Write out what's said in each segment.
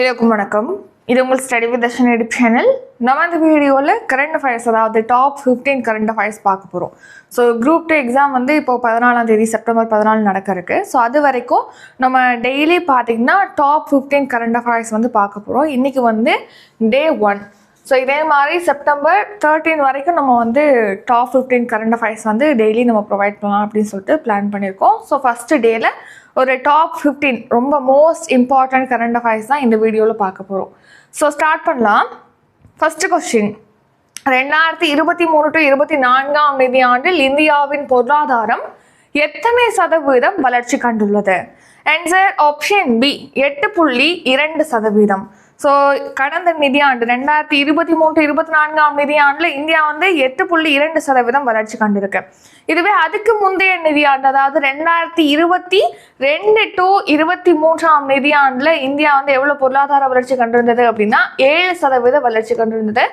எல்லோருக்கும் வணக்கம். இது உங்கள் ஸ்டடி வித் தர்ஷன் எடிப் சேனல் நம்ம இந்த வீடியோவில் கரண்ட் அஃபேர்ஸ் அதாவது டாப் 15 கரண்ட் அஃபேர்ஸ் பார்க்க போகிறோம் ஸோ குரூப் டூ எக்ஸாம் வந்து இப்போ பதினாலாம் தேதி செப்டம்பர் பதினாலு நடக்க இருக்கு. ஸோ அது வரைக்கும் நம்ம டெய்லி பார்த்தீங்கன்னா டாப் 15 கரண்ட் அஃபேர்ஸ் வந்து பார்க்க போகிறோம் இன்றைக்கி வந்து டே ஒன் ஸோ இதே மாதிரி செப்டம்பர் தேர்ட்டீன் வரைக்கும் நம்ம வந்து டாப் 15 கரண்ட் அஃபேர்ஸ் வந்து டெய்லி நம்ம ப்ரொவைட் பண்ணலாம் அப்படின்னு சொல்லிட்டு பிளான் பண்ணியிருக்கோம். ஸோ ஃபஸ்ட்டு டேயில் ஒரு டாப் 15 ரொம்ப மோஸ்ட் இம்பார்ட்டன்ட் கரண்ட் அஃபேர்ஸ் தான் இந்த வீடியோவில் பார்க்க போகிறோம் ஸோ ஸ்டார்ட் பண்ணலாம். ஃபஸ்ட்டு கொஸ்டின் ரெண்டாயிரத்தி இருபத்தி மூணு டு இருபத்தி நான்காம் நிதியாண்டில் இந்தியாவின் பொருளாதாரம் எத்தனை சதவீதம் வளர்ச்சி கண்டுள்ளது? ஆன்சர் ஆப்ஷன் பி எட்டு புள்ளி இரண்டு சதவீதம். ஸோ கடந்த நிதியாண்டு ரெண்டாயிரத்தி இருபத்தி மூன்று இருபத்தி நான்காம் நிதியாண்டில் இந்தியா வந்து எட்டு புள்ளி இரண்டு சதவீதம் வளர்ச்சி கண்டிருக்கு. இதுவே அதுக்கு முந்தைய நிதியாண்டு அதாவது ரெண்டாயிரத்தி இருபத்தி ரெண்டு டு இருபத்தி மூன்றாம் நிதியாண்டில் இந்தியா வந்து எவ்வளோ பொருளாதார வளர்ச்சி கண்டிருந்தது அப்படின்னா ஏழு சதவீத வளர்ச்சி கண்டிருந்தது.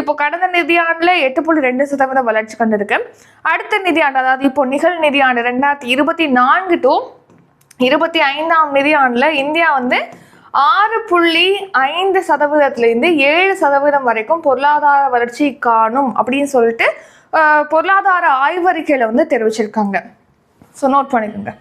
இப்போ கடந்த நிதியாண்டில் எட்டு புள்ளி ரெண்டு சதவீதம் வளர்ச்சி கண்டிருக்கு. அடுத்த நிதியாண்டு அதாவது இப்போ நிகழ் நிதியாண்டு ரெண்டாயிரத்தி இருபத்தி நான்கு டு இருபத்தி ஐந்தாம் நிதியாண்டில் இந்தியா வந்து ஆறு புள்ளி ஐந்து சதவீதத்திலேருந்து ஏழு சதவீதம் வரைக்கும் பொருளாதார வளர்ச்சி காணும் அப்படின்னு சொல்லிட்டு பொருளாதார ஆய்வறிக்கையில் வந்து தெரிவிச்சிருக்காங்க. ஸோ நோட் பண்ணிக்கோங்க.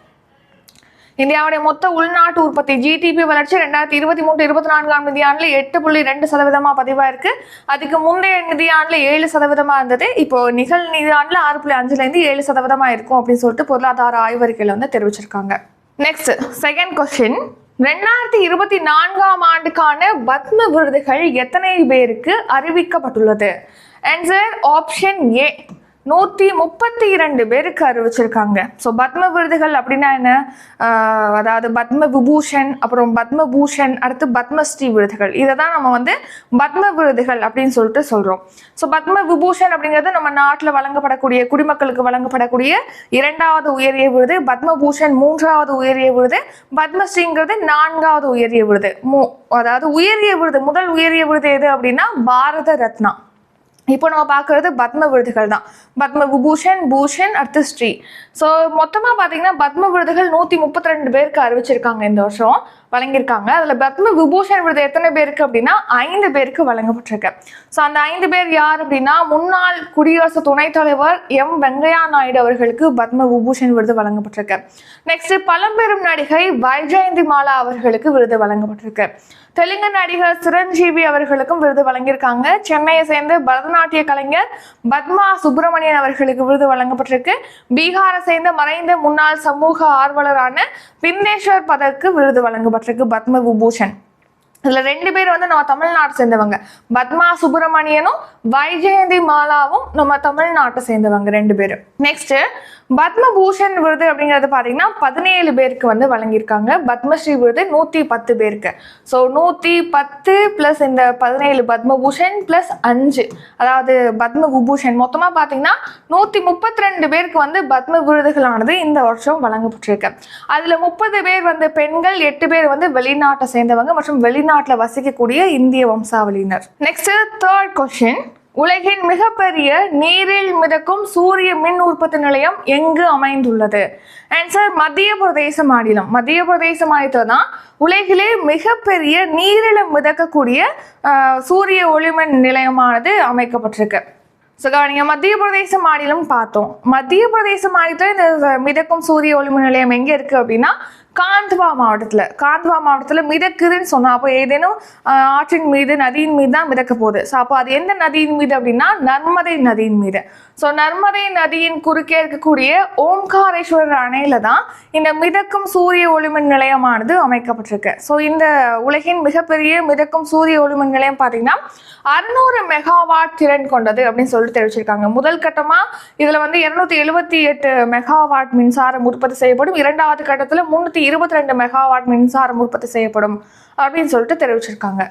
இந்தியாவுடைய மொத்த உள்நாட்டு உற்பத்தி ஜிடிபி வளர்ச்சி ரெண்டாயிரத்தி இருபத்தி மூணு இருபத்தி நான்காம் நிதியாண்டில் எட்டு புள்ளி ரெண்டு சதவீதமாக பதிவாயிருக்கு. அதுக்கு முந்தைய நிதியாண்டில் ஏழு சதவீதமாக இருந்தது. இப்போ நிகழ் நிதியாண்டில் ஆறு புள்ளி அஞ்சுலேருந்து ஏழு சதவீதமாக இருக்கும் அப்படின்னு சொல்லிட்டு பொருளாதார ஆய்வறிக்கையில் வந்து தெரிவிச்சிருக்காங்க. நெக்ஸ்ட் செகண்ட் கொஸ்டின் ரெண்டாயிரத்தி இருபத்தி நான்காம் ஆண்டுக்கான பத்ம விருதுகள் எத்தனை பேருக்கு அறிவிக்கப்பட்டுள்ளது? ஆன்சர் ஆப்ஷன் ஏ நூற்றி முப்பத்தி இரண்டு பேருக்கு அறிவிச்சிருக்காங்க. ஸோ பத்ம விருதுகள் அப்படின்னா என்ன? அதாவது பத்ம விபூஷன் அப்புறம் பத்ம பூஷன் அடுத்து பத்மஸ்ரீ விருதுகள். இதை தான் நம்ம வந்து பத்ம விருதுகள் அப்படின்னு சொல்லிட்டு சொல்கிறோம் ஸோ பத்ம விபூஷன் அப்படிங்கிறது நம்ம நாட்டில் வழங்கப்படக்கூடிய குடிமக்களுக்கு வழங்கப்படக்கூடிய இரண்டாவது உயரிய விருது பத்ம பூஷன் மூன்றாவது உயரிய விருது பத்மஸ்ரீங்கிறது நான்காவது உயரிய விருது. மூ அதாவது உயரிய விருது முதல் உயரிய விருது எது அப்படின்னா பாரத ரத்னா. இப்போ நம்ம பார்க்குறது பத்ம விருதுகள் தான். பத்ம விபூஷன் பூஷன் அடுத்து ஸ்ரீ. ஸோ மொத்தமாக பார்த்தீங்கன்னா பத்ம விருதுகள் நூற்றி முப்பத்தி ரெண்டு பேருக்கு அறிவிச்சிருக்காங்க இந்த வருஷம். வழங்கியிருக்காங்க. அதில் பத்ம விபூஷன் விருது எத்தனை பேருக்கு அப்படின்னா ஐந்து பேருக்கு வழங்கப்பட்டிருக்கு. ஸோ அந்த ஐந்து பேர் யார் அப்படின்னா முன்னாள் குடியரசு துணைத் தலைவர் எம் வெங்கையா நாயுடு அவர்களுக்கு பத்ம விபூஷன் விருது வழங்கப்பட்டிருக்கு. நெக்ஸ்ட் பழம்பெரும் நடிகை வைஜெயந்தி மாலா அவர்களுக்கு விருது வழங்கப்பட்டிருக்கு. தெலுங்கு நடிகர் சிரஞ்சீவி அவர்களுக்கும் விருது வழங்கியிருக்காங்க. சென்னையை சேர்ந்த பரதநாட்டிய கலைஞர் பத்மா சுப்பிரமணியன் அவர்களுக்கு விருது வழங்கப்பட்டிருக்கு. பீகாரை சேர்ந்த மறைந்த முன்னாள் சமூக ஆர்வலரான விந்தேஸ்வர் பதக்கு விருது வழங்கப்பட்டிருக்கு பத்ம விபூஷன். இதுல ரெண்டு பேர் வந்து நம்ம தமிழ்நாட்டை சேர்ந்தவங்க. பத்மா சுப்பிரமணியனும் வைஜெயந்தி மாலாவும் நம்ம தமிழ்நாட்டை சேர்ந்தவங்க ரெண்டு பேரும். நெக்ஸ்ட் பத்மபூஷன் விருது அப்படிங்கிறது பார்த்தீங்கன்னா பதினேழு பேருக்கு வந்து வழங்கியிருக்காங்க. பத்மஸ்ரீ விருது நூற்றி பத்து பேருக்கு. ஸோ நூற்றி பத்து ப்ளஸ் இந்த பதினேழு பத்மபூஷன் ப்ளஸ் அஞ்சு. அதாவது பத்ம விபூஷன் மொத்தமாக பார்த்தீங்கன்னா நூற்றி முப்பத்தி ரெண்டு பேருக்கு வந்து பத்ம விருதுகளானது இந்த வருஷம் வழங்கப்பட்டிருக்கு. அதில் முப்பது பேர் வந்து பெண்கள் எட்டு பேர் வந்து வெளிநாட்டை சேர்ந்தவங்க மற்றும் வெளிநாட்டில் வசிக்கக்கூடிய இந்திய வம்சாவளியினர். நெக்ஸ்ட் தேர்ட் கொஸ்டின் உலகின் மிகப்பெரிய நீரில் மிதக்கும் சூரிய மின் உற்பத்தி நிலையம் எங்கு அமைந்துள்ளது? ஆன்சர் மத்திய பிரதேச மாநிலம். மத்திய பிரதேச மாநிலத்தில் தான் உலகிலே மிகப்பெரிய நீரில் மிதக்கக்கூடிய சூரிய ஒளிமின் நிலையமானது அமைக்கப்பட்டிருக்கு. ஸோ நீங்கள் மத்திய பிரதேச மாநிலம் பார்த்தோம். மத்திய பிரதேச மாநிலத்தில் இந்த மிதக்கும் சூரிய ஒளிமின் நிலையம் எங்கே இருக்குது அப்படின்னா காந்த்வா மாவட்டத்தில் காந்த்வா மாவட்டத்தில் மிதக்குதுன்னு சொன்னோம் அப்போ ஏதேனும் ஆற்றின் மீது நதியின் மீது தான் மிதக்க போகுது. ஸோ அப்போ அது எந்த நதியின் மீது அப்படின்னா நர்மதை நதியின் மீது. ஸோ நர்மதை நதியின் குறுக்கே இருக்கக்கூடிய ஓம்காரேஸ்வரர் அணையில் தான் இந்த மிதக்கும் சூரிய ஒளிமின் நிலையமானது அமைக்கப்பட்டிருக்கு. ஸோ இந்த உலகின் மிகப்பெரிய மிதக்கும் சூரிய ஒளிமின் நிலையம் பார்த்தீங்கன்னா அறுநூறு மெகாவாட் திறன் கொண்டது அப்படின்னு சொல்லிட்டு தெரிவிச்சிருக்காங்க. முதல் கட்டமாக இதில் வந்து இரநூத்தி எழுபத்தி எட்டு மெகாவாட் மின்சாரம் உற்பத்தி செய்யப்படும். இரண்டாவது கட்டத்தில் முன்னூற்றி இருபத்தி ரெண்டு மெகாவாட் மின்சாரம் உற்பத்தி செய்யப்படும் அப்படின்னு சொல்லிட்டு தெரிவிச்சிருக்காங்க.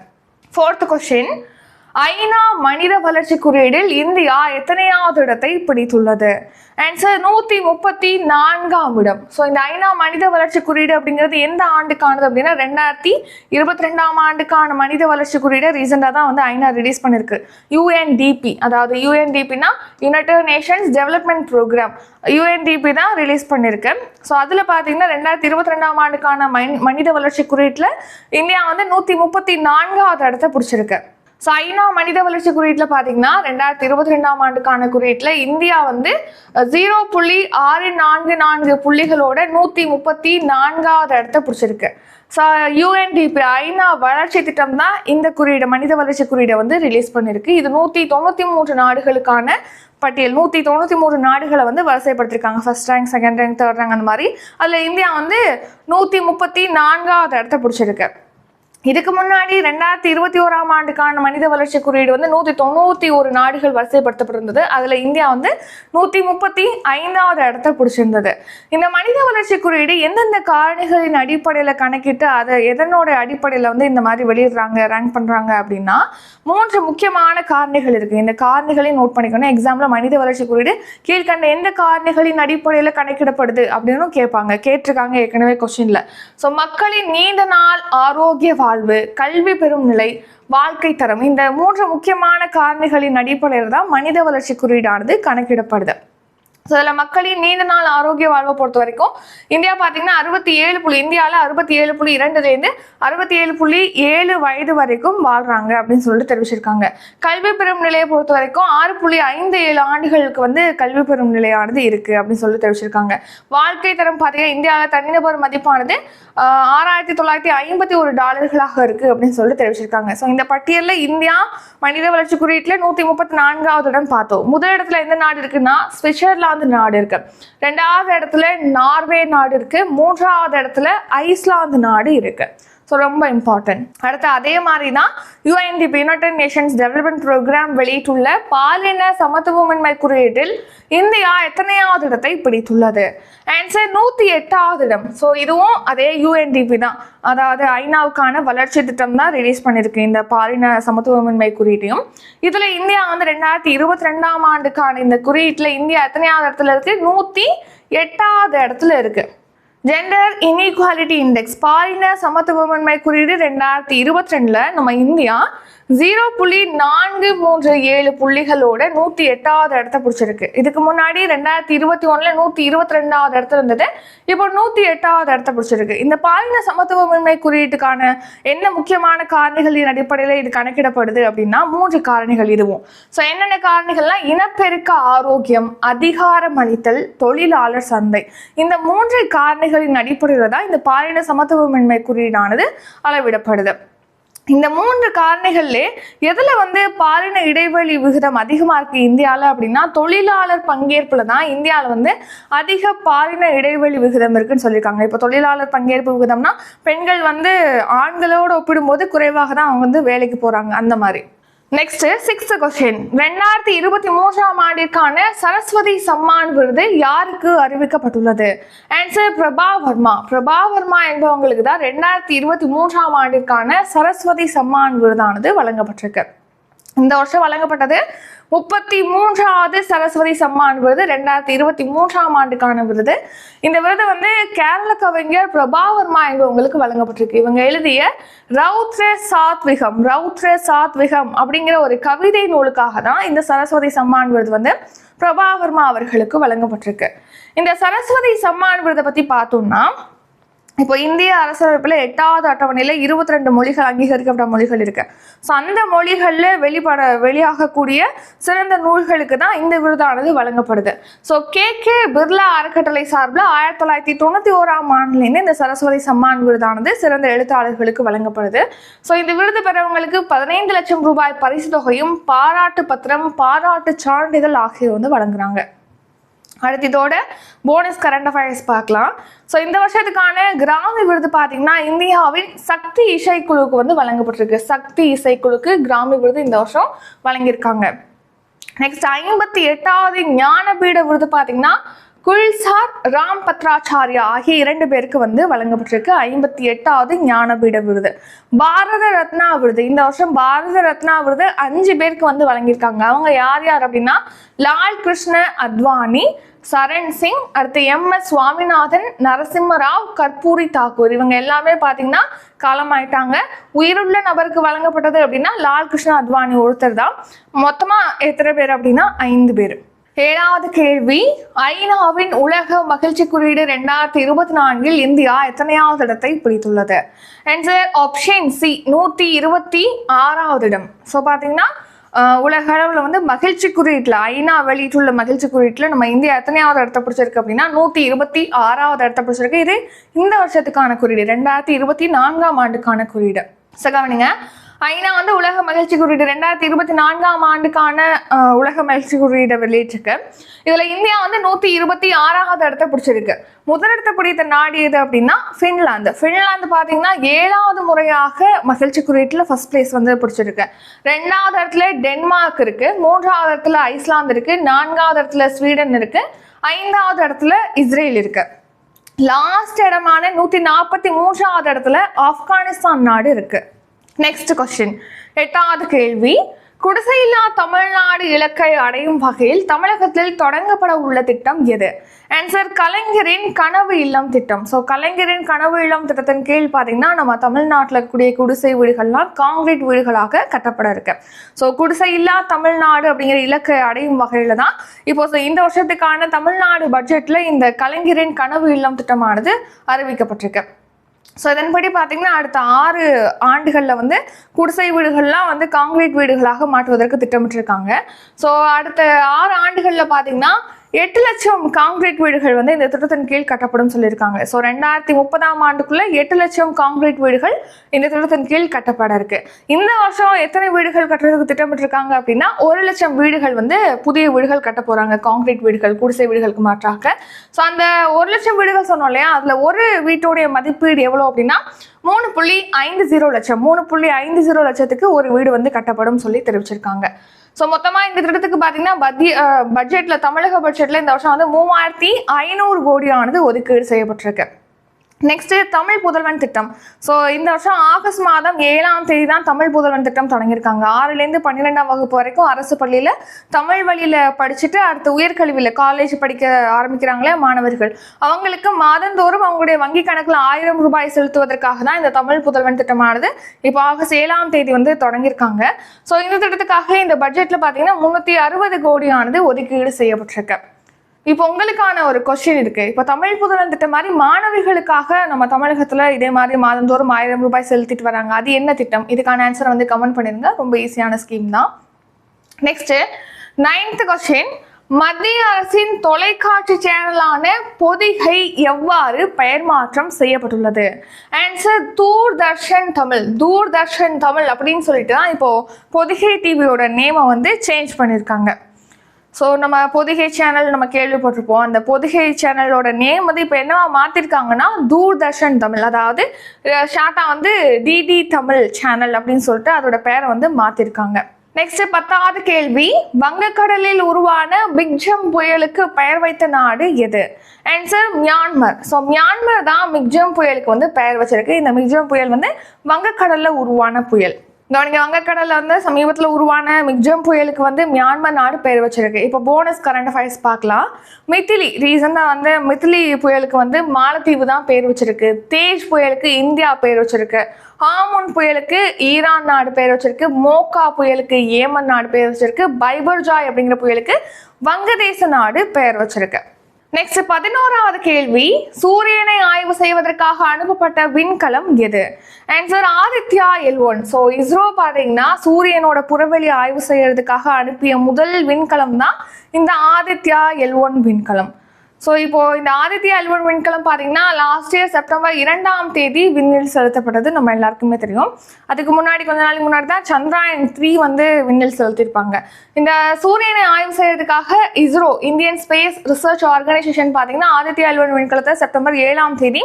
ஃபோர்த் கொஸ்டின் ஐநா மனித வளர்ச்சி குறியீடில் இந்தியா எத்தனையாவது இடத்தை பிடித்துள்ளது? ஆன்சர் நூத்தி முப்பத்தி நான்காம் இடம். ஸோ இந்த ஐநா மனித வளர்ச்சி குறியீடு அப்படிங்கிறது எந்த ஆண்டுக்கானது அப்படின்னா ரெண்டாயிரத்தி இருபத்தி ரெண்டாம் ஆண்டுக்கான மனித வளர்ச்சி குறியீடு ரீசெண்டாக தான் வந்து ஐநா ரிலீஸ் பண்ணிருக்கு. யூஎன்டிபி அதாவது யூஎன்டிபினா United Nations Development Programme UNDP தான் ரிலீஸ் பண்ணியிருக்கு ஸோ அதில் பார்த்தீங்கன்னா ரெண்டாயிரத்தி இருபத்தி ரெண்டாம் ஆண்டுக்கான மனித வளர்ச்சி குறியீட்டில் இந்தியா வந்து நூற்றி முப்பத்தி நான்காவது இடத்த பிடிச்சிருக்கு. ஸோ ஐநா மனித வளர்ச்சி குறியீட்டில் பார்த்தீங்கன்னா ரெண்டாயிரத்தி இருபத்தி ரெண்டாம் ஆண்டுக்கான குறியீட்டில் இந்தியா வந்து ஜீரோ புள்ளி ஆறு நான்கு நான்கு புள்ளிகளோட நூற்றி முப்பத்தி நான்காவது இடத்த பிடிச்சிருக்கு. ஸோ யூஎன்டிபி ஐநா வளர்ச்சி திட்டம் தான் இந்த குறியீடு மனித வளர்ச்சி குறியீடை வந்து ரிலீஸ் பண்ணியிருக்கு இது நூற்றி தொண்ணூற்றி மூன்று நாடுகளுக்கான பட்டியல். நூற்றி தொண்ணூற்றி மூணு நாடுகளை வந்து வரிசைப்படுத்திருக்காங்க. First rank second rank third rank அந்த மாதிரி. அதில் இந்தியா வந்து நூற்றி முப்பத்தி நான்காவது இடத்த பிடிச்சிருக்கு. இதுக்கு முன்னாடி ரெண்டாயிரத்தி இருபத்தி ஓராம் ஆண்டுக்கான மனித வளர்ச்சி குறியீடு வந்து நூற்றி தொண்ணூற்றி ஒரு நாடுகள் வரிசைப்படுத்தப்பட்டிருந்தது. அதில் இந்தியா வந்து நூற்றி முப்பத்தி ஐந்தாவது இடத்த பிடிச்சிருந்தது. இந்த மனித வளர்ச்சி குறியீடு எந்தெந்த காரணிகளின் அடிப்படையில் கணக்கிட்டு அதை எதனோட அடிப்படையில் வந்து இந்த மாதிரி வெளியிடுறாங்க ரேங்க் பண்ணுறாங்க அப்படின்னா மூன்று முக்கியமான காரணிகள் இருக்குது இந்த காரணிகளையும் நோட் பண்ணிக்கணும். எக்ஸாம்பிள் மனித வளர்ச்சி குறியீடு கீழ்கண்ட எந்த காரணிகளின் அடிப்படையில் கணக்கிடப்படுது அப்படின்னு கேட்பாங்க கேட்டிருக்காங்க ஏற்கனவே கொஸ்டின்ல ஸோ மக்களின் நீண்ட நாள் ஆரோக்கிய வாழ்வு கல்வி பெறும் நிலை வாழ்க்கை தரம். இந்த மூன்று முக்கியமான காரணிகளின் அடிப்படையில் தான் மனித வளர்ச்சி குறியீடானது கணக்கிடப்படுது. ஸோ இதில் மக்களின் நீண்ட நாள் ஆரோக்கிய வாழ்வை பொறுத்த வரைக்கும் இந்தியா பார்த்தீங்கன்னா அறுபத்தி ஏழு புள்ளி இந்தியாவில் அறுபத்தி ஏழு புள்ளி இரண்டுலேருந்து அறுபத்தி ஏழு புள்ளி ஏழு வயது வரைக்கும் வாழ்கிறாங்க அப்படின்னு சொல்லிட்டு தெரிவிச்சிருக்காங்க. கல்வி பெறும் நிலையை பொறுத்த வரைக்கும் ஆறு புள்ளி ஐந்து ஏழு ஆண்டுகளுக்கு வந்து கல்வி பெறும் நிலையானது இருக்குது அப்படின்னு சொல்லிட்டு தெரிவிச்சிருக்காங்க. வாழ்க்கை தரம் பார்த்தீங்கன்னா இந்தியாவில் தனிநபர் மதிப்பானது ஆறாயிரத்தி தொள்ளாயிரத்தி ஐம்பத்தி ஒரு டாலர்களாக இருக்குது அப்படின்னு சொல்லிட்டு தெரிவிச்சிருக்காங்க. ஸோ இந்த பட்டியலில் இந்தியா மனித வளர்ச்சி குறியீட்டில் நூற்றி முப்பத்தி நான்காவது இடம் பார்த்தோம். முதல் இடத்துல எந்த நாடு இருக்குன்னா சுவிட்சர்லாந்து நாடு இருக்கு. ரெண்டாவது இடத்துல நார்வே நாடு இருக்கு. மூன்றாவது இடத்துல ஐஸ்லாந்து நாடு இருக்கு. ஸோ ரொம்ப இம்பார்ட்டன்ட் அடுத்து அதே மாதிரி தான் UNDP United Nations Development Programme வெளியிட்டுள்ள பாலின சமத்துவமின்மை குறியீட்டில் இந்தியா எத்தனையாவது இடத்தை பிடித்துள்ளது? ஆன்சர் நூற்றி எட்டாவது இடம். ஸோ இதுவும் அதே யூஎன்டிபி தான். அதாவது ஐநாவுக்கான வளர்ச்சி திட்டம் தான் ரிலீஸ் பண்ணியிருக்கு இந்த பாலின சமத்துவமின்மை குறியீட்டையும். இதில் இந்தியா வந்து ரெண்டாயிரத்தி இருபத்தி ரெண்டாம் ஆண்டுக்கான இந்த குறியீட்டில் இந்தியா எத்தனையாவது இடத்துல இருக்கு? நூற்றி எட்டாவது இடத்துல இருக்குது ஜெண்டர் இன்இக்வாலிட்டி இண்டெக்ஸ் பாலின சமத்துவமின்மை குறியீடு ரெண்டாயிரத்தி இருபத்தி ரெண்டில் நம்ம இந்தியா ஜீரோ புள்ளி நான்கு மூன்று ஏழு புள்ளிகளோட நூற்றி எட்டாவது இடத்த பிடிச்சிருக்கு. இதுக்கு முன்னாடி ரெண்டாயிரத்தி இருபத்தி ஒன்றில் நூற்றி இருபத்தி ரெண்டாவது இடத்துல இருந்தது. இப்போ நூற்றி எட்டாவது இடத்த பிடிச்சிருக்கு. இந்த பாலின சமத்துவமின்மை குறியீட்டுக்கான என்ன முக்கியமான காரணிகளின் அடிப்படையில் இது கணக்கிடப்படுது அப்படின்னா மூன்று காரணிகள் இதுவும். ஸோ என்னென்ன காரணிகள்னா இனப்பெருக்க ஆரோக்கியம் அதிகாரம் அளித்தல் தொழிலாளர் சந்தை. இந்த மூன்று காரணிகளின் அடிப்படையில் தான் இந்த பாலின சமத்துவமின்மை குறியீடானது அளவிடப்படுது. இந்த மூன்று காரணிகள்லே எதில் வந்து பாலின இடைவெளி விகிதம் அதிகமாக இருக்குது இந்தியாவில் அப்படின்னா தொழிலாளர் பங்கேற்பில் தான் இந்தியாவில் வந்து அதிக பாலின இடைவெளி விகிதம் இருக்குன்னு சொல்லியிருக்காங்க. இப்போ தொழிலாளர் பங்கேற்பு விகிதம்னா பெண்கள் வந்து ஆண்களோடு ஒப்பிடும்போது குறைவாக தான் அவங்க வந்து வேலைக்கு போகிறாங்க அந்த மாதிரி. நெக்ஸ்ட் சிக்ஸ்த் கொஸ்டின் ரெண்டாயிரத்தி இருபத்தி மூன்றாம் ஆண்டிற்கான சரஸ்வதி சம்மான் விருது யாருக்கு அறிவிக்கப்பட்டுள்ளது? ஆன்சர் பிரபா வர்மா. பிரபா வர்மா என்பவங்களுக்கு தான் ரெண்டாயிரத்தி இருபத்தி மூன்றாம் ஆண்டிற்கான சரஸ்வதி சம்மான் விருதானது வழங்கப்பட்டிருக்கு. இந்த வருஷம் வழங்கப்பட்டது முப்பத்தி மூன்றாவது சரஸ்வதி சம்மான் விருது ரெண்டாயிரத்தி இருபத்தி மூன்றாம் ஆண்டுக்கான விருது. இந்த விருது வந்து கேரள கவிஞர் பிரபாவர்மா என்பவங்களுக்கு வழங்கப்பட்டிருக்கு. இவங்க எழுதிய ரௌத்ர சாத்விகம் ரௌத்ர சாத்விகம் அப்படிங்கிற ஒரு கவிதை நூலுக்காக தான் இந்த சரஸ்வதி சம்மான் விருது வந்து பிரபாவர்மா அவர்களுக்கு வழங்கப்பட்டிருக்கு. இந்த சரஸ்வதி சம்மான் விருதை பத்தி பார்த்தோம்னா இப்போ இந்திய அரசமைப்பில் எட்டாவது அட்டவணையில் இருபத்தி ரெண்டு மொழிகள் அங்கீகரிக்கப்பட்ட மொழிகள் இருக்கு. ஸோ அந்த மொழிகளில் வெளிப்பட வெளியாகக்கூடிய சிறந்த நூல்களுக்கு தான் இந்த விருதானது வழங்கப்படுது. So K. கே. பிர்லா அறக்கட்டளை சார்பில் ஆயிரத்தி தொள்ளாயிரத்தி தொண்ணூற்றி ஓராம் ஆண்டுலேருந்து இந்த சரஸ்வதி சம்மான் விருதானது சிறந்த எழுத்தாளர்களுக்கு வழங்கப்படுது. ஸோ இந்த விருது பெறவங்களுக்கு பதினைந்து லட்சம் ரூபாய் பரிசு தொகையும் பாராட்டு பத்திரம் பாராட்டு சான்றிதழ் ஆகியவை வந்து வழங்குறாங்க. அடுத்து இதோட போனஸ் கரண்ட் அஃபேர்ஸ் பார்க்கலாம். ஸோ இந்த வருஷத்துக்கான கிராமி விருது பார்த்தீங்கன்னா இந்தியாவின் சக்தி இசைக்குழுவுக்கு வந்து வழங்கப்பட்டிருக்கு. சக்தி இசைக்குழுக்கு கிராமி விருது இந்த வருஷம் வழங்கியிருக்காங்க. நெக்ஸ்ட் ஐம்பத்தி எட்டாவது ஞானபீட விருது பார்த்தீங்கன்னா குல்சார் ராம் பத்ராச்சாரியா ஆகிய இரண்டு பேருக்கு வந்து வழங்கப்பட்டிருக்கு. ஐம்பத்தி எட்டாவது ஞானபீட விருது. பாரத ரத்னா விருது. இந்த வருஷம் பாரத ரத்னா விருது அஞ்சு பேருக்கு வந்து வழங்கியிருக்காங்க. அவங்க யார் யார் அப்படின்னா லால் கிருஷ்ண அத்வானி சரண் சிங் அடுத்து எம் எஸ் சுவாமிநாதன் நரசிம்மராவ் கற்பூரி தாக்கூர் இவங்க எல்லாமே பார்த்தீங்கன்னா காலமாயிட்டாங்க. உயிருள்ள நபருக்கு வழங்கப்பட்டது அப்படின்னா லால் கிருஷ்ண அத்வானி ஒருத்தர் தான். மொத்தமாக எத்தனை பேர் அப்படின்னா ஐந்து பேர். ஏழாவது கேள்வி ஐநாவின் உலக மகிழ்ச்சி குறியீடு ரெண்டாயிரத்தி இருபத்தி நான்கில் இந்தியா எத்தனையாவது இடத்தை பிடித்துள்ளது? ஆன்சர் ஆப்ஷன் சி நூற்றி இருபத்தி ஆறாவது இடம். ஸோ பார்த்தீங்கன்னா உலக அளவில் வந்து மகிழ்ச்சி குறியீட்டில் ஐநா வெளியிட்டுள்ள மகிழ்ச்சி குறியீட்டில் நம்ம இந்தியா எத்தனையாவது இடத்த பிடிச்சிருக்கு அப்படின்னா நூற்றி இருபத்தி ஆறாவது இடத்த பிடிச்சிருக்கு. இது இந்த வருஷத்துக்கான குறியீடு ரெண்டாயிரத்தி இருபத்தி நான்காம் ஆண்டுக்கான குறியீடு. ஸோ ஐநா வந்து உலக மகிழ்ச்சி குறியீடு ரெண்டாயிரத்தி இருபத்தி நான்காம் ஆண்டுக்கான உலக மகிழ்ச்சி குறியீடை வெளியிட்டிருக்கு. இதுல இந்தியா வந்து நூத்தி இருபத்தி ஆறாவது இடத்த பிடிச்சிருக்கு. முதலிடத்த பிடித்த நாடு எது அப்படின்னா ஃபின்லாந்து ஃபின்லாந்து பாத்தீங்கன்னா ஏழாவது முறையாக மகிழ்ச்சி குறியீட்டுல ஃபர்ஸ்ட் பிளேஸ் வந்து பிடிச்சிருக்கு. ரெண்டாவது இடத்துல டென்மார்க் இருக்கு. மூன்றாவது இடத்துல ஐஸ்லாந்து இருக்கு. நான்காவது இடத்துல ஸ்வீடன் இருக்கு. ஐந்தாவது இடத்துல இஸ்ரேல் இருக்கு. லாஸ்ட் இடமான நூத்தி நாற்பத்தி மூன்றாவது இடத்துல ஆப்கானிஸ்தான் நாடு இருக்கு. நெக்ஸ்ட் கொஸ்டின் எட்டாவது கேள்வி. குடிசையில்லா தமிழ்நாடு இலக்கை அடையும் வகையில் தமிழகத்தில் தொடங்கப்பட உள்ள திட்டம் எது? ஆன்சர் கலைஞரின் கனவு இல்லம் திட்டம். ஸோ கலைஞரின் கனவு இல்லம் திட்டத்தின் கீழ் பார்த்தீங்கன்னா நம்ம தமிழ்நாட்டில் இருக்கக்கூடிய குடிசை வீடுகள்லாம் காங்கிரீட் வீடுகளாக கட்டப்பட இருக்கு. ஸோ குடிசை இல்லா தமிழ்நாடு அப்படிங்கிற இலக்கை அடையும் வகையில் தான் இப்போ இந்த வருஷத்துக்கான தமிழ்நாடு பட்ஜெட்டில் இந்த கலைஞரின் கனவு இல்லம் திட்டமானது அறிவிக்கப்பட்டிருக்கு. ஸோ இதன்படி பார்த்தீங்கன்னா அடுத்த ஆறு ஆண்டுகளில் வந்து குடிசை வீடுகள்லாம் வந்து காங்கிரீட் வீடுகளாக மாற்றுவதற்கு திட்டமிட்டிருக்காங்க. ஸோ அடுத்த ஆறு ஆண்டுகளில் பார்த்தீங்கன்னா எட்டு லட்சம் காங்கிரீட் வீடுகள் வந்து இந்த திட்டத்தின் கீழ் கட்டப்படும் சொல்லியிருக்காங்க. ஸோ ரெண்டாயிரத்தி முப்பதாம் ஆண்டுக்குள்ள எட்டு லட்சம் காங்கிரீட் வீடுகள் இந்த திட்டத்தின் கீழ் கட்டப்பட இருக்கு. இந்த வருஷம் எத்தனை வீடுகள் கட்டுறதுக்கு திட்டமிட்டிருக்காங்க அப்படின்னா ஒரு லட்சம் வீடுகள் வந்து புதிய வீடுகள் கட்ட போறாங்க. காங்கிரீட் வீடுகள் குடிசை வீடுகளுக்கு மாற்றாக. ஸோ அந்த ஒரு லட்சம் வீடுகள் சொன்னோம் இல்லையா? அதுல ஒரு வீட்டுடைய மதிப்பீடு எவ்வளோ அப்படின்னா மூணு புள்ளி ஐந்து ஜீரோ லட்சம். மூணு புள்ளி ஐந்து ஜீரோ லட்சத்துக்கு ஒரு வீடு வந்து கட்டப்படும் சொல்லி தெரிவிச்சிருக்காங்க. ஸோ மொத்தமாக இந்த திட்டத்துக்கு பார்த்தீங்கன்னா பத்திய பட்ஜெட்டில் தமிழக பட்ஜெட்டில் இந்த வருஷம் வந்து மூவாயிரத்தி ஐநூறு கோடியானது ஒதுக்கீடு செய்யப்பட்டிருக்கு. நெக்ஸ்ட் தமிழ் புதல்வன் திட்டம். ஸோ இந்த வருஷம் ஆகஸ்ட் மாதம் ஏழாம் தேதி தான் தமிழ் புதல்வன் திட்டம் தொடங்கியிருக்காங்க. ஆறுலேருந்து பன்னிரெண்டாம் வகுப்பு வரைக்கும் அரசு பள்ளியில் தமிழ் வழியில் படிச்சுட்டு அடுத்து உயர்கல்வியில் காலேஜ் படிக்க ஆரம்பிக்கிறாங்களே மாணவர்கள். அவங்களுக்கு மாதந்தோறும் அவங்களுடைய வங்கி கணக்கில் ஆயிரம் ரூபாய் செலுத்துவதற்காக தான் இந்த தமிழ் புதல்வன் திட்டமானது இப்போ ஆகஸ்ட் ஏழாம் தேதி வந்து தொடங்கியிருக்காங்க. ஸோ இந்த திட்டத்துக்காக இந்த பட்ஜெட்டில் பார்த்தீங்கன்னா முந்நூற்றி அறுபது கோடியானது ஒதுக்கீடு செய்யப்பட்டிருக்கு. இப்போ உங்களுக்கான ஒரு கொஸ்டின் இருக்கு. இப்போ தமிழ் புதுவன் திட்டம் மாதிரி மாணவிகளுக்காக நம்ம தமிழகத்துல இதே மாதிரி மாதந்தோறும் ஆயிரம் ரூபாய் செலுத்திட்டு வராங்க. அது என்ன திட்டம்? இதுக்கான ஆன்சர் வந்து கமெண்ட் பண்ணிருங்க ரொம்ப ஈஸியான ஸ்கீம் தான். நெக்ஸ்ட் நைன்த் கொஸ்டின் மத்திய அரசின் தொலைக்காட்சி சேனலான பொதிகை எவ்வாறு பெயர் மாற்றம் செய்யப்பட்டுள்ளது? ஆன்சர் தூர்தர்ஷன் தமிழ். தூர்தர்ஷன் தமிழ் அப்படின்னு சொல்லிட்டு தான் இப்போ பொதிகை டிவியோட நேமை வந்து சேஞ்ச் பண்ணியிருக்காங்க. ஸோ நம்ம பொதிகை சேனல் நம்ம கேள்விப்பட்டிருப்போம். அந்த பொதிகை சேனலோட நேம் வந்து இப்போ என்னவா மாற்றிருக்காங்கன்னா தூர்தர்ஷன் தமிழ். அதாவது ஷார்ட்டாக வந்து டிடி தமிழ் சேனல் அப்படின்னு சொல்லிட்டு அதோட பேரை வந்து மாற்றிருக்காங்க நெக்ஸ்ட் பத்தாவது கேள்வி வங்கக்கடலில் உருவான பிக்ஜம் புயலுக்கு பெயர் வைத்த நாடு எது? Answer Myanmar. ஸோ மியான்மர் தான் மிக்ஜம் புயலுக்கு வந்து பெயர் வச்சிருக்கு. இந்த மிக்ஜம் புயல் வந்து வங்கக்கடலில் உருவான புயல். கவனிங்க வங்கக்கடல்ல வந்து சமீபத்தில் உருவான மிக்ஜம் புயலுக்கு வந்து மியான்மர் நாடு பெயர் வச்சிருக்கு. இப்போ போனஸ் கரண்ட் அஃபேர்ஸ் பார்க்கலாம். மித்திலி ரீசெண்டாக வந்து மித்திலி புயலுக்கு வந்து மாலத்தீவு தான் பேர் வச்சிருக்கு. தேஜ் புயலுக்கு இந்தியா பேர் வச்சிருக்கு. ஹாமுன் புயலுக்கு ஈரான் நாடு பேர் வச்சிருக்கு. மோக்கா புயலுக்கு ஏமன் நாடு பேர் வச்சிருக்கு. பைபர்ஜாய் அப்படிங்கிற புயலுக்கு வங்கதேச நாடு பெயர் வச்சிருக்கு. நெக்ஸ்ட் பதினோராவது கேள்வி சூரியனை ஆய்வு செய்வதற்காக அனுப்பப்பட்ட விண்கலம் எது? Answer Aditya L one. So ISRO பார்த்தீங்கன்னா சூரியனோட புறவெளி ஆய்வு செய்யறதுக்காக அனுப்பிய முதல் விண்கலம் தான் இந்த ஆதித்யா எல் ஒன் விண்கலம். ஸோ இப்போ இந்த ஆதித்யா எல் விண்கலம் பார்த்தீங்கன்னா லாஸ்ட் இயர் செப்டம்பர் இரண்டாம் தேதி விண்ணில் செலுத்தப்பட்டது நம்ம எல்லாருக்குமே தெரியும். அதுக்கு முன்னாடி கொஞ்ச நாளைக்கு முன்னாடி தான் சந்திராயன் த்ரீ வந்து விண்ணில் செலுத்தியிருப்பாங்க. இந்த சூரியனை ஆய்வு செய்யறதுக்காக ISRO Indian Space Research Organisation பார்த்தீங்கன்னா ஆதித்யா எல் விண்கலத்தை செப்டம்பர் ஏழாம் தேதி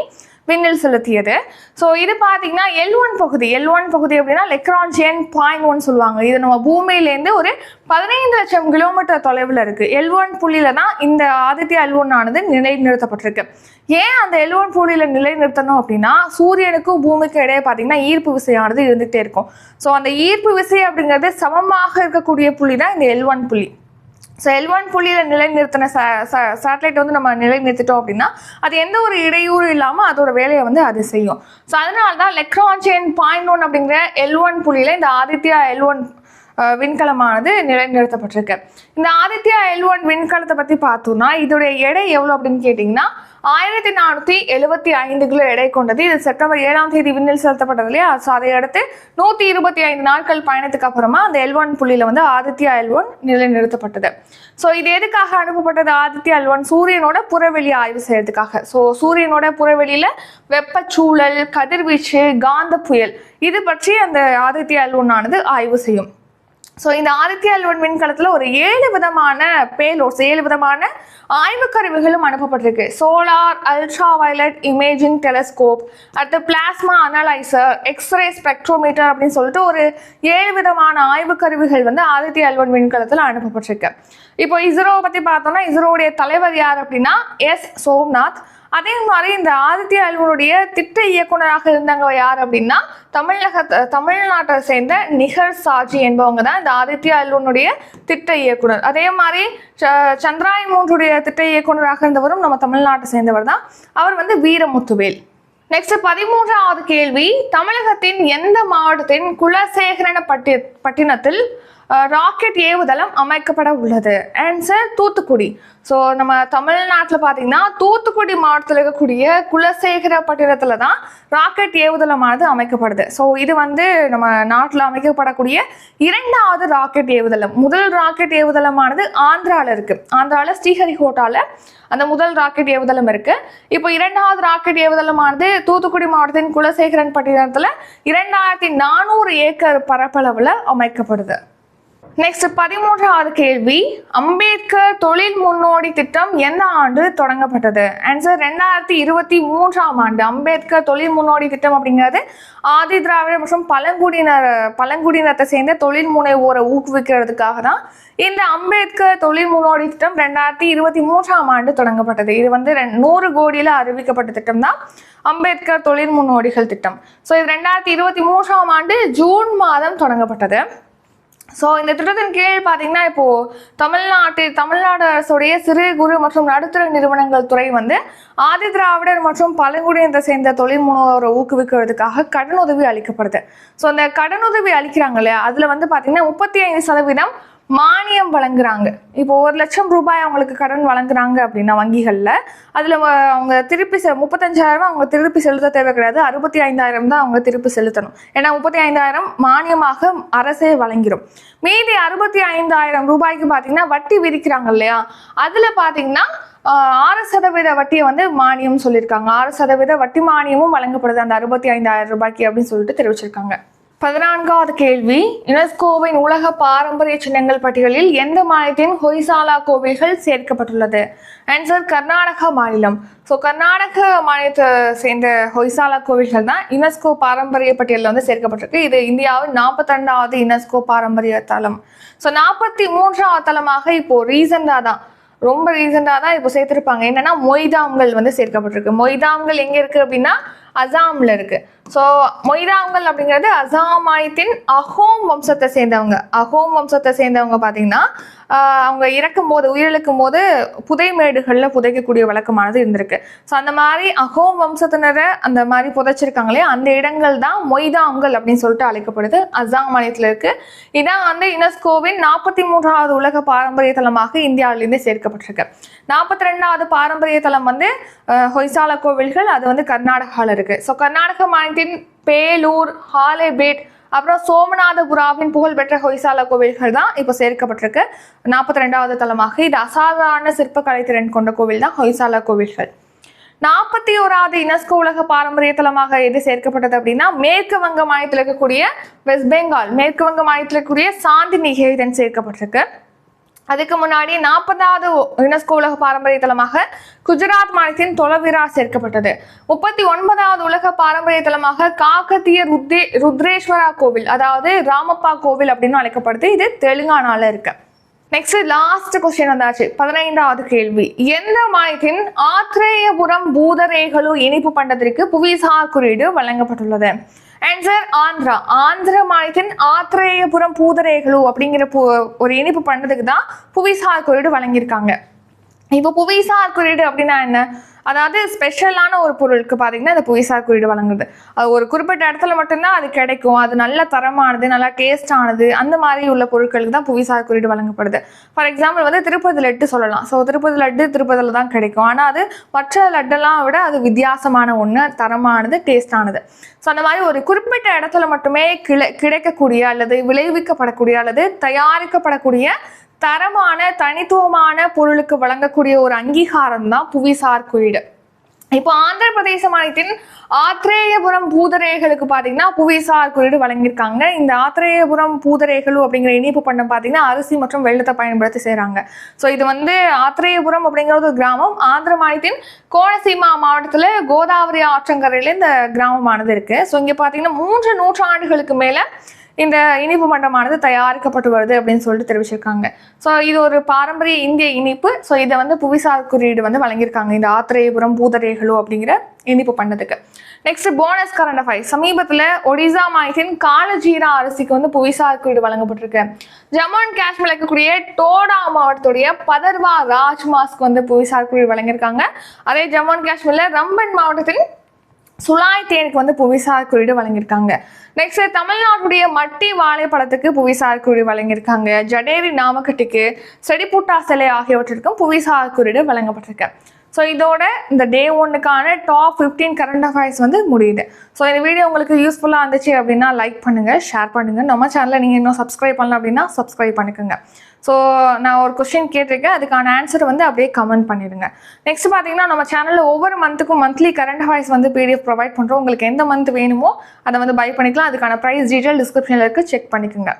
விண்ணில் செலுத்தியது. ஸோ இது பார்த்தீங்கன்னா எல் ஒன் பகுதி. எல் ஒன் பகுதி அப்படின்னா லெக்ரான்ஜியன் பாயிண்ட் ஒன் சொல்லுவாங்க. இது நம்ம பூமியிலேருந்து ஒரு பதினைந்து லட்சம் கிலோமீட்டர் தொலைவில் இருக்குது எல் ஒன் புள்ளியில தான் இந்த ஆதித்யா எல் ஒன் ஆனது நிலைநிறுத்தப்பட்டிருக்கு. ஏன் அந்த எல் ஒன் புள்ளியில நிலைநிறுத்தணும் அப்படின்னா சூரியனுக்கும் பூமிக்கும் இடையே பார்த்தீங்கன்னா ஈர்ப்பு விசையானது இருந்துகிட்டே இருக்கும். ஸோ அந்த ஈர்ப்பு விசை அப்படிங்கிறது சமமாக இருக்கக்கூடிய புள்ளி தான் இந்த எல் ஒன் புள்ளி. ஸோ எல் ஒன் புள்ளியில் நிலைநிறுத்தின சேட்டலைட் வந்து நம்ம நிலைநிறுத்திட்டோம் அப்படின்னா அது எந்த ஒரு இடையூறு இல்லாமல் அதோட வேலையை வந்து அது செய்யும். ஸோ அதனால தான் லெக்ரான்ஜியன் பாயிண்ட் ஒன் அப்படிங்கிற எல் ஒன் புள்ளியில் இந்த ஆதித்யா எல் ஒன் விண்கலமானது நிலைநிறுத்தப்பட்டிருக்கு. இந்த ஆதித்யா எல் ஒன் விண்கலத்தை பற்றி பார்த்தோம்னா இதோடைய எடை எவ்வளோ அப்படின்னு கேட்டிங்கன்னா ஆயிரத்தி நானூற்றி எழுபத்தி ஐந்து கிலோ எடை கொண்டது. இது செப்டம்பர் ஏழாம் தேதி விண்ணில் செலுத்தப்பட்டது இல்லையா? ஸோ அதை அடுத்து நூற்றி இருபத்தி ஐந்து நாட்கள் பயணத்துக்கு அப்புறமா அந்த எல்வன் புள்ளியில் வந்து ஆதித்யா எல்வன் நிலைநிறுத்தப்பட்டது. ஸோ இது எதுக்காக அனுப்பப்பட்டது? ஆதித்யா எல்வன் சூரியனோட புறவெளி ஆய்வு செய்யறதுக்காக. ஸோ சூரியனோட புறவெளியில் வெப்பச்சூழல் கதிர்வீச்சு காந்த புயல் இது பற்றி அந்த ஆதித்யா எல்வன் ஆனது ஆய்வு செய்யும். ஸோ இந்த ஆதித்யா லோன் விண்கலத்தில் ஒரு ஏழு விதமான பேலோட்ஸ் ஏழு விதமான ஆய்வுக்கருவிகளும் அனுப்பப்பட்டிருக்கு. Solar ultraviolet imaging telescope அடுத்து பிளாஸ்மா அனலைசர் எக்ஸ்ரே ஸ்பெக்ட்ரோமீட்டர் அப்படின்னு சொல்லிட்டு ஒரு ஏழு விதமான ஆய்வுக்கருவிகள் வந்து ஆதித்யா அல்வன் விண்கலத்தில் அனுப்பப்பட்டிருக்கு. இப்போ இஸ்ரோவை பற்றி பார்த்தோம்னா இஸ்ரோவுடைய தலைவர் யார் அப்படின்னா எஸ் சோம்நாத். அதே மாதிரி இந்த ஆதித்ய அல்வனுடைய திட்ட இயக்குனராக இருந்தவங்க யார் அப்படின்னா தமிழக தமிழ்நாட்டை சேர்ந்த நிகர் சாஜி என்பவங்க தான் இந்த ஆதித்ய அல்வனுடைய திட்ட இயக்குனர். அதே மாதிரி ச- சந்திராயன் மூன்றுடைய திட்ட இயக்குனராக இருந்தவரும் நம்ம தமிழ்நாட்டை சேர்ந்தவர் தான். அவர் வந்து வீரமுத்துவேல். நெக்ஸ்ட் பதிமூன்றாவது கேள்வி தமிழகத்தின் எந்த மாவட்டத்தின் குலசேகரண பட்டி பட்டினத்தில் ராக்கெட் ஏவுதளம் அமைக்கப்பட உள்ளது. ஆன்சர் தூத்துக்குடி. ஸோ நம்ம தமிழ்நாட்டில் பார்த்தீங்கன்னா தூத்துக்குடி மாவட்டத்தில் இருக்கக்கூடிய குலசேகரப்பட்டினத்தில் தான் ராக்கெட் ஏவுதளமானது அமைக்கப்படுது. ஸோ இது வந்து நம்ம நாட்டில் அமைக்கப்படக்கூடிய இரண்டாவது ராக்கெட் ஏவுதளம். முதல் ராக்கெட் ஏவுதளமானது ஆந்திராவில் இருக்குது ஆந்திராவில் ஸ்ரீஹரிகோட்டாவில் அந்த முதல் ராக்கெட் ஏவுதளம் இருக்குது இப்போ இரண்டாவது ராக்கெட் ஏவுதளமானது தூத்துக்குடி மாவட்டத்தின் குலசேகரன் பட்டினத்தில் இரண்டாயிரத்தி நானூறு ஏக்கர் பரப்பளவில் அமைக்கப்படுது. நெக்ஸ்ட் பதிமூன்றாவது கேள்வி அம்பேத்கர் தொழில் முன்னோடி திட்டம் எந்த ஆண்டு தொடங்கப்பட்டது? ஆன்சர் ரெண்டாயிரத்தி இருபத்தி மூன்றாம் ஆண்டு அம்பேத்கர் தொழில் முன்னோடி திட்டம் அப்படிங்கிறது ஆதி திராவிடர் மற்றும் பழங்குடியினர் பழங்குடியினத்தை சேர்ந்த தொழில் முனைவோரை ஊக்குவிக்கிறதுக்காக தான் இந்த அம்பேத்கர் தொழில் முன்னோடி திட்டம் ரெண்டாயிரத்தி இருபத்தி மூன்றாம் ஆண்டு தொடங்கப்பட்டது. இது வந்து ரெண்- நூறு கோடியில் அறிவிக்கப்பட்ட திட்டம் தான் அம்பேத்கர் தொழில் முன்னோடிகள் திட்டம். ஸோ இது ரெண்டாயிரத்தி இருபத்தி மூன்றாம் ஆண்டு ஜூன் மாதம் தொடங்கப்பட்டது. ஸோ இந்த திட்டத்தின் கீழ் பார்த்தீங்கன்னா இப்போது தமிழ்நாட்டில் தமிழ்நாடு அரசுடைய சிறு குறு மற்றும் நடுத்தர நிறுவனங்கள் துறை வந்து ஆதி திராவிடர் மற்றும் பழங்குடியினத்தை சேர்ந்த தொழில் முனைவோரை ஊக்குவிக்கிறதுக்காக கடனுதவி அளிக்கப்படுது. ஸோ அந்த கடனுதவி அளிக்கிறாங்க இல்லையா? அதில் வந்து பார்த்தீங்கன்னா முப்பத்தி ஐந்து சதவீதம் மானியம் வழங்குறாங்க. இப்போ ஒரு லட்சம் ரூபாய் அவங்களுக்கு கடன் வழங்குறாங்க அப்படின்னா வங்கிகளில் அதில் அவங்க திருப்பி செ முப்பத்தஞ்சாயிரம் அவங்க திருப்பி செலுத்த தேவை கிடையாது. அறுபத்தி ஐந்தாயிரம் தான் அவங்க திருப்பி செலுத்தணும். ஏன்னா முப்பத்தி ஐந்தாயிரம் மானியமாக அரசே வழங்கிடும் மீதி அறுபத்தி ஐந்தாயிரம் ரூபாய்க்கு பார்த்தீங்கன்னா வட்டி விதிக்கிறாங்க இல்லையா? அதில் பார்த்தீங்கன்னா ஆறு சதவீத வட்டியை வந்து மானியம் சொல்லியிருக்காங்க. ஆறு சதவீத வட்டி மானியமும் வழங்கப்படுது. அந்த அறுபத்தி ஐந்தாயிரம் ரூபாய்க்கு அப்படின்னு சொல்லிட்டு தெரிவிச்சிருக்காங்க. பதினான்காவது கேள்வி. யுனெஸ்கோவின் உலக பாரம்பரிய சின்னங்கள் பட்டியலில் எந்த மாநிலத்தின் ஹொய்சாலா கோவில்கள் சேர்க்கப்பட்டுள்ளது? ஆன்சர் கர்நாடகா மாநிலம். ஸோ கர்நாடக மாநிலத்தை சேர்ந்த ஹொய்சாலா கோவில்கள் தான் யுனெஸ்கோ பாரம்பரிய பட்டியலில் வந்து சேர்க்கப்பட்டிருக்கு. இது இந்தியாவின் நாற்பத்தி யுனெஸ்கோ பாரம்பரிய தலம். ஸோ நாற்பத்தி மூன்றாவது தலமாக இப்போ ரீசெண்டாக தான் ரொம்ப ரீசெண்டாக தான் இப்போ சேர்த்துருப்பாங்க. என்னன்னா மொய்தாம்கள் வந்து சேர்க்கப்பட்டிருக்கு. மொய்தாம்கள் எங்கே இருக்குது அப்படின்னா அசாமில் இருக்குது ஸோ மொய்தாம்கள் அப்படிங்கிறது அசாமாயத்தின் அஹோம் வம்சத்தை சேர்ந்தவங்க. அஹோம் வம்சத்தை சேர்ந்தவங்க பார்த்தீங்கன்னா அவங்க இறக்கும் போது உயிரிழக்கும் போது புதைமேடுகளில் புதைக்கக்கூடிய வழக்கமானது இருந்திருக்கு. ஸோ அந்த மாதிரி அகோம் வம்சத்தினரை அந்த மாதிரி புதைச்சிருக்காங்களே அந்த இடங்கள் தான் மொய்தாங்கல் அப்படின்னு சொல்லிட்டு அழைக்கப்படுது. அசாம் மாநிலத்தில் இருக்கு. இதான் வந்து யுனெஸ்கோவின் நாற்பத்தி மூன்றாவது உலக பாரம்பரிய தலமாக இந்தியாவிலேருந்து சேர்க்கப்பட்டிருக்கு. நாற்பத்தி ரெண்டாவது பாரம்பரிய தலம் வந்து ஹொய்சால கோவில்கள் அது வந்து கர்நாடகாவில் இருக்கு. ஸோ கர்நாடக மாநிலத்தின் பேலூர் ஹாலேபேட் அப்புறம் சோமநாதபுராவின் புகழ்பெற்ற ஹொய்சால கோவில்கள் தான் இப்போ சேர்க்கப்பட்டிருக்கு. நாற்பத்தி ரெண்டாவது தலமாக. இது அசாதாரண சிற்பக்கலை திறன் கொண்ட கோவில் தான் ஹொய்சால கோவில்கள். நாற்பத்தி ஓராவது யுனெஸ்கோ உலக பாரம்பரிய தலமாக எது சேர்க்கப்பட்டது அப்படின்னா மேற்கு வங்க மாநிலத்தில் இருக்கக்கூடிய வெஸ்ட் பெங்கால் மேற்கு வங்க மாநிலத்தில் இருக்கக்கூடிய சாந்தி நிகேதன் சேர்க்கப்பட்டிருக்கு. அதுக்கு முன்னாடி நாற்பதாவது யுனெஸ்கோ உலக பாரம்பரிய தலமாக குஜராத் மாநிலத்தின் தொலைவிரா சேர்க்கப்பட்டது. முப்பத்தி ஒன்பதாவது உலக பாரம்பரிய தலமாக காக்கத்திய ருத்ரே ருத்ரேஸ்வரா கோவில் அதாவது ராமப்பா கோவில் அப்படின்னு அழைக்கப்படுது. இது தெலுங்கானால இருக்கு. நெக்ஸ்ட் லாஸ்ட் கொஸ்டின் வந்தாச்சு. பதினைந்தாவது கேள்வி. எந்த மாநிலத்தின் ஆத்திரேயபுரம் பூதரேகலு இனிப்பு பண்டத்திற்கு புவிசார் குறியீடு வழங்கப்பட்டுள்ளது? ஆன்சர் ஆந்திரா. ஆந்திர மாநிலத்தின் ஆத்திரேயபுரம் பூதரேகலு அப்படிங்கிற ஒரு இனிப்பு பண்ணதுக்கு தான் புவிசார் குறியீடு வழங்கியிருக்காங்க. இப்போ புவிசார் குறியீடு அப்படின்னா என்ன? அதாவது ஸ்பெஷலான ஒரு பொருளுக்கு பார்த்தீங்கன்னா இந்த புவிசார் குறியீடு வழங்குது. அது ஒரு குறிப்பிட்ட இடத்துல மட்டும்தான் அது கிடைக்கும். அது நல்ல தரமானது நல்லா டேஸ்டானது அந்த மாதிரி உள்ள பொருட்களுக்கு தான் புவிசார் குறியீடு வழங்கப்படுது. ஃபார் எக்ஸாம்பிள் வந்து திருப்பதி லட்டு சொல்லலாம். ஸோ திருப்பதி லட்டு திருப்பதியில் தான் கிடைக்கும். ஆனால் அது மற்ற லட்டெல்லாம் விட அது வித்தியாசமான ஒன்று தரமானது டேஸ்டானது ஸோ அந்த மாதிரி ஒரு குறிப்பிட்ட இடத்துல மட்டுமே கிளை கிடைக்கக்கூடிய அல்லது விளைவிக்கப்படக்கூடிய அல்லது தயாரிக்கப்படக்கூடிய தரமான தனித்துவமான பொருளுக்கு வழங்கக்கூடிய ஒரு அங்கீகாரம் தான் புவிசார் குறியீடு. இப்போ ஆந்திர பிரதேச மாநிலத்தின் ஆத்திரேயபுரம் பூதரேகளுக்கு பார்த்தீங்கன்னா புவிசார் குறியீடு வழங்கியிருக்காங்க. இந்த ஆத்திரேயபுரம் பூதரேகலு அப்படிங்கிற இனிப்பு பண்ணம் பார்த்தீங்கன்னா அரிசி மற்றும் வெள்ளத்தை பயன்படுத்தி செய்கிறாங்க ஸோ இது வந்து ஆத்திரேயபுரம் அப்படிங்கிறது ஒரு கிராமம். ஆந்திர மாநிலத்தின் கோனசீமா மாவட்டத்தில் கோதாவரி ஆற்றங்கரையில் இந்த கிராமமானது இருக்குது ஸோ இங்கே பார்த்தீங்கன்னா மூன்று நூற்றாண்டுகளுக்கு மேலே இந்த இனிப்பு மண்டமானது தயாரிக்கப்பட்டு வருது அப்படின்னு சொல்லிட்டு தெரிவிச்சிருக்காங்க. ஸோ இது ஒரு பாரம்பரிய இந்திய இனிப்பு. ஸோ இதை வந்து புவிசார் குறியீடு வந்து வழங்கியிருக்காங்க. இந்த ஆத்திரேயபுரம் பூதரேகளோ அப்படிங்கிற இனிப்பு பண்ணதுக்கு. நெக்ஸ்ட் போனஸ் கரண்ட் அஃபைர் சமீபத்தில் ஒடிசா மாநிலத்தின் காலஜீரா அரிசிக்கு வந்து புவிசார் குறியீடு வழங்கப்பட்டிருக்கு. ஜம்மு அண்ட் காஷ்மீர் இருக்கக்கூடிய டோடா மாவட்டத்துடைய பதர்வா ராஜ்மாஸ்க்கு வந்து புவிசார் குறியீடு வழங்கியிருக்காங்க. அதே ஜம்மு அண்ட் காஷ்மீரில் ரம்பன் மாவட்டத்தின் சுலாய் தேனுக்கு வந்து புவிசார் குறியீடு வழங்கியிருக்காங்க. நெக்ஸ்ட் தமிழ்நாட்டுடைய மட்டி வாழைப்பழத்துக்கு புவிசார் குறியீடு வழங்கியிருக்காங்க. ஜடேரி நாமக்கட்டுக்கு செடிப்பூட்டா சிலை ஆகியவற்றிற்கும் புவிசார் குறியீடு வழங்கப்பட்டிருக்கு. ஸோ இதோட இந்த டே ஒன்னுக்கான டாப் ஃபிஃப்டீன் கரண்ட் அஃபேர்ஸ் வந்து முடியுது. ஸோ இந்த வீடியோ உங்களுக்கு யூஸ்ஃபுல்லாக இருந்துச்சு அப்படின்னா லைக் பண்ணுங்கள் ஷேர் பண்ணுங்கள் நம்ம சேனலில் நீங்கள் இன்னும் சப்ஸ்கிரைப் பண்ணல அப்படின்னா சப்ஸ்கிரைப் பண்ணிக்கோங்க. ஸோ நான் ஒரு கொஷின் கேட்டிருக்கேன். அதுக்கான ஆன்சர் வந்து அப்படியே கமெண்ட் பண்ணிடுங்க. நெக்ஸ்ட் பார்த்தீங்கன்னா நம்ம சேனலில் ஒவ்வொரு மந்த்துக்கும் மந்த்லி கரண்ட் அஃபேர்ஸ் வந்து பிடிஎஃப் ப்ரொவைட் பண்ணுறோம் உங்களுக்கு எந்த மந்த் வேணுமோ அதை வந்து பை பண்ணிக்கலாம். அதுக்கான ப்ரைஸ் டீட்டெயில் டிஸ்கிரிப்ஷனில் இருக்குது செக் பண்ணிக்கோங்க.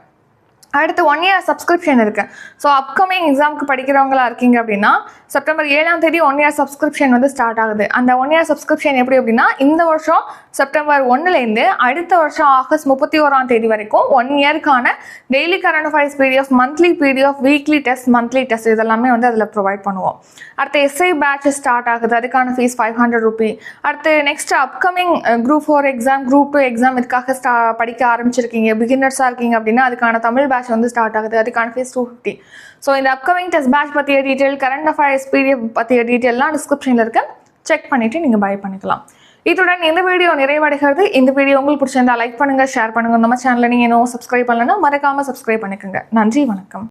அடுத்து ஒன் இயர் சப்ஸ்கிரிப்ஷன் இருக்குது ஸோ அப்கமிங் எக்ஸாமுக்கு படிக்கிறவங்களா இருக்கீங்க அப்படின்னா செப்டம்பர் ஏழாம் தேதி ஒன் இயர் சப்ஸ்கிரிப்ஷன் வந்து ஸ்டார்ட் ஆகுது. அந்த ஒன் இயர் சப்ஸ்கிரிப்ஷன் எப்படி அப்படின்னா இந்த வருஷம் செப்டம்பர் ஒன்றுலேருந்து அடுத்த வருஷம் ஆகஸ்ட் முப்பத்தி ஓராம் தேதி வரைக்கும் one இயர்க்கான daily current affairs PDF monthly PDF weekly test monthly test இதெல்லாமே வந்து அதில் ப்ரொவைட் பண்ணுவோம். அடுத்து எஸ்ஐ பேட்ச் ஸ்டார்ட் ஆகுது. அதுக்கான ஃபீஸ் ஃபைவ் ஹண்ட்ரட் ருபி அடுத்து next upcoming group four exam group two exam இதுக்காக ஸ்டா படிக்க ஆரம்பிச்சிருக்கீங்க. பிகினர்ஸாக இருக்கீங்க அப்படின்னா அதுக்கான தமிழ் பேட்ச் வந்து ஸ்டார்ட் ஆகுது. அதுக்கான ஃபீஸ் டூ ஃபிஃப்டி ஸோ இந்த அப்கமிங் டெஸ்ட் பேட்ச் பற்றிய டீட்டெயில் கரண்ட் அஃபேர்ஸ் பிடிஎஃப் பற்றிய டீட்டெயிலாம் டிஸ்கிரிப்ஷனில் இருக்கு. செக் பண்ணிவிட்டு நீங்கள் பை பண்ணிக்கலாம். இதுடன் இந்த வீடியோ நிறைவடைகிறது. இந்த வீடியோ உங்களுக்கு பிடிச்சிருந்தா லைக் பண்ணுங்கள் ஷேர் பண்ணுங்கள் நம்ம சேனலில் நீங்கள் இன்னும் சப்ஸ்கிரைப் பண்ணலன்னா மறக்காமல் சப்ஸ்கிரைப் பண்ணிக்கோங்க. நன்றி வணக்கம்.